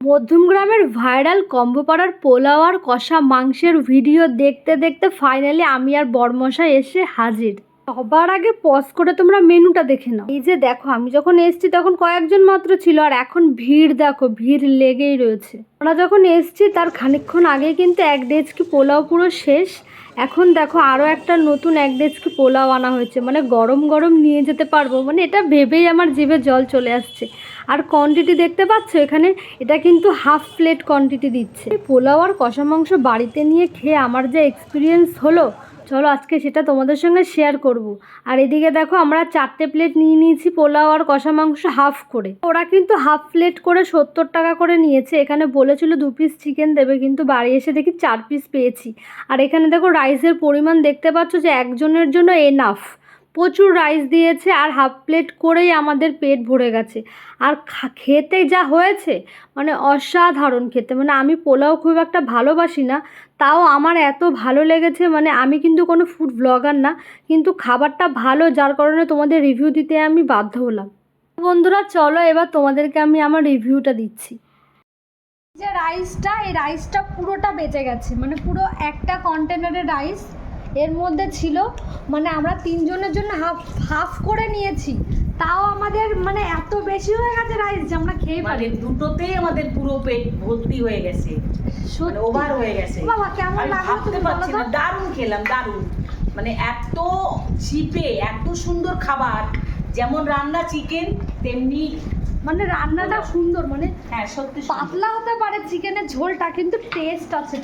মধ্যমগ্রামের viral কম্বোপাড়ার pulao আর কষা মাংসের video দেখতে দেখতে ফাইনালি আমি আর বরমশাই এসে হাজির। সবার আগে পজ করে তোমরা মেনুটা দেখে নাও। এই যে দেখো, আমি যখন এসছি তখন কয়েকজন মাত্র ছিল আর এখন ভিড় দেখো, ভিড় লেগেই রয়েছে। আমরা যখন এসছি তার খানিকক্ষণ আগেই কিন্তু এক ডেচকি পোলাও পুরো শেষ। এখন দেখো আরও একটা নতুন এক ডেচকি পোলাও আনা হয়েছে। মানে গরম গরম নিয়ে যেতে পারব। মানে এটা ভেবেই আমার জিভে জল চলে আসছে। আর কোয়ান্টিটি দেখতে পাচ্ছ এখানে? এটা কিন্তু হাফ প্লেট কোয়ান্টিটি দিচ্ছে। পোলাও আর কষা মাংস বাড়িতে নিয়ে খেয়ে আমার যে এক্সপিরিয়েন্স হলো চলো আজকে সেটা তোমাদের সঙ্গে শেয়ার করব। আর এদিকে দেখো আমরা চারটে প্লেট নিয়ে নিয়েছি পোলাও আর কষা মাংস হাফ করে। ওরা কিন্তু হাফ প্লেট করে সত্তর টাকা করে নিয়েছে। এখানে বলেছিল দু পিস চিকেন দেবে, কিন্তু বাড়ি এসে দেখি চার পিস পেয়েছি। আর এখানে দেখো রাইসের পরিমাণ দেখতে পাচ্ছ যে একজনের জন্য এনাফ প্রচুর রাইস দিয়েছে আর হাফ প্লেট করেই আমাদের পেট ভরে গেছে। আর খেতে যা হয়েছে মানে অসাধারণ খেতে। মানে আমি পোলাও খুব একটা ভালোবাসি না, তাও আমার এত ভালো লেগেছে মানে আমি কিন্তু কোনো ফুড ব্লগার না, কিন্তু খাবারটা ভালো, যার কারণে তোমাদের রিভিউ দিতে আমি বাধ্য হলাম। বন্ধুরা, চলো এবার তোমাদেরকে আমি আমার রিভিউটা দিচ্ছি। যে রাইসটা এই রাইসটা পুরোটা বেঁচে গেছে মানে পুরো একটা কন্টেনারের রাইস এর মধ্যে ছিল মানে আমরা তিনজনের জন্য হাফ হাফ করে নিয়েছি। তাও আমাদের মানে এত বেশি হয়ে গেছে রাইস যে আমরা খেয়ে মানে পারি দুটোতেই আমাদের পুরো পেট ভর্তি হয়ে গেছে। মানে ওভার হয়ে গেছে। বাবা, কেমন লাগল তুমি পারছি না? দারুণ খেলাম দারুণ। মানে এত চিপে এত সুন্দর খাবার যেমন রান্না চিকেন তেমনি মানে রান্নাটা সুন্দর মানে হ্যাঁ সত্যি পাতলা হতে পারে চিকেনের ঝোলটা কিন্তু টেস্ট আছে।